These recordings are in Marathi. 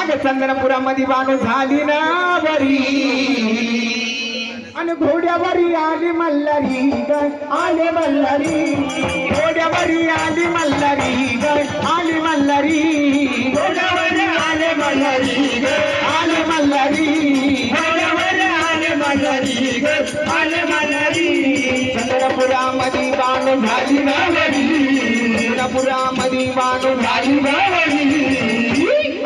अगं चंद्रपुरामध्ये बाण झाली ना बरी आणि घोड्यावरी आली मल्हारी ग आले मल्हारी घोड्यावरी आली मल्हारी ग आली मल्हारी घोड्यावरी आले मल्हारी ग आले मल्हारी घोड्यावरी आले मल्हारी ग आले मल्हारी चंद्रपुरामध्ये बाण झाली ना बरी चंद्रपुरामध्ये बाण झाली ना बरी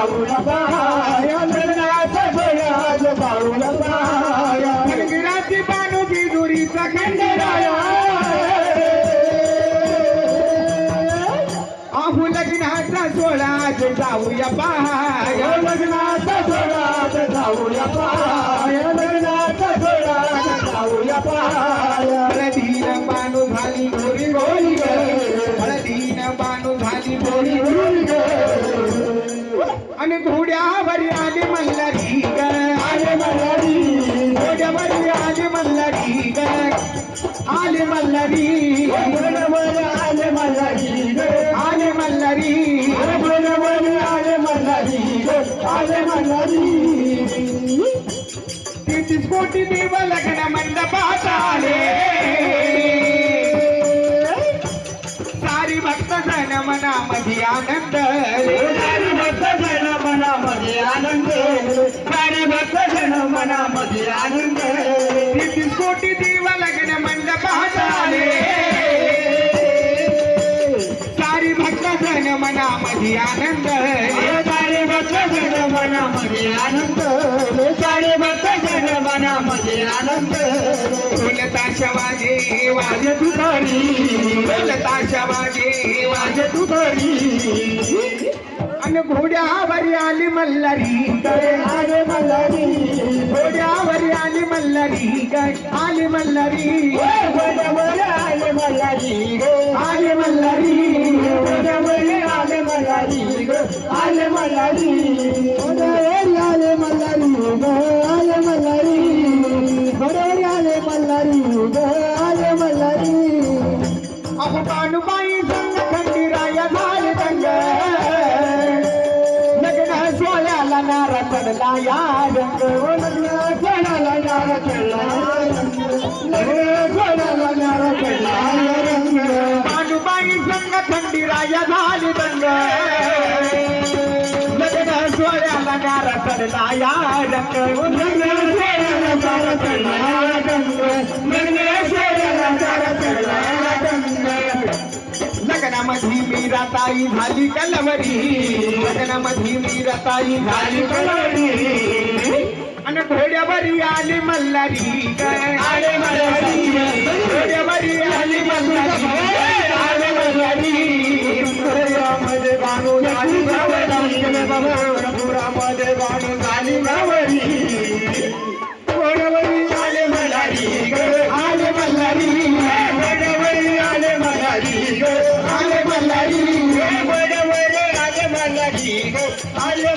जाऊया पाय लग्नाचा सोळा जाऊया पाय. लग्नाची बाणूची दुरीचा खंडेराया. आहू लग्नाचा सोळा जाऊया पाय. लग्नाचा सोळा जाऊया पाय. लग्नाचा सोळा जाऊया पाय. हळदीन बाणू झाली गोरी गोरी. ग हळदीन बाणू झाली गोरी गोरी. ग आणि घोड्यावर आली मल्हारी ग आले मल्हारी घोड्यावर आली मल्हारी ग आले मल्हारी घोड्यावर आले मल्हारी आले मल्हारी घोड्यावर आले मल्हारी आले मल्हारी तेहतीस कोटी देव लग्न मंडपात आले. सारी भक्त जन मनामध्ये आनंद आनंद. जन मनामध्ये आनंद तेहतीस कोटी देव लग्न मंडप आले सारी भक्त जन मनामध्ये आनंद. सारे भक्त जन मनामध्ये आनंद सारे भक्त जन मनामध्ये आनंद ढोलताशा वाजे वाज तू घरी. ढोलताशा वाजे वाज तू आणि घोड्यावरी आली मल्हारी गे. आले मल्हारी घोड्यावरी आली मल्हारी गे. आली मल्हारी घोड्यावर आले मल्हारी गे आले मल्हारी घोड्यावर आले मल्हारी आले मल्हारी चढला या रंग ओ लग्न सोहळ्याला नारा चढला लग्न सोहळ्याला नारा या दंग. लग्न सोहळ्याला नारा चढला या रंग. लग्नामध्ये मीराताई झाली कलवरी. लग्नामध्ये मीराताई झाली कलवरी. आणि घोड्यावरी आली मल्हारी. काय आले मल्हारी. घोड्यावरी आली मल्हारी. आले मल्हारी. मध्ये बाणू झाली पुरामध्ये आले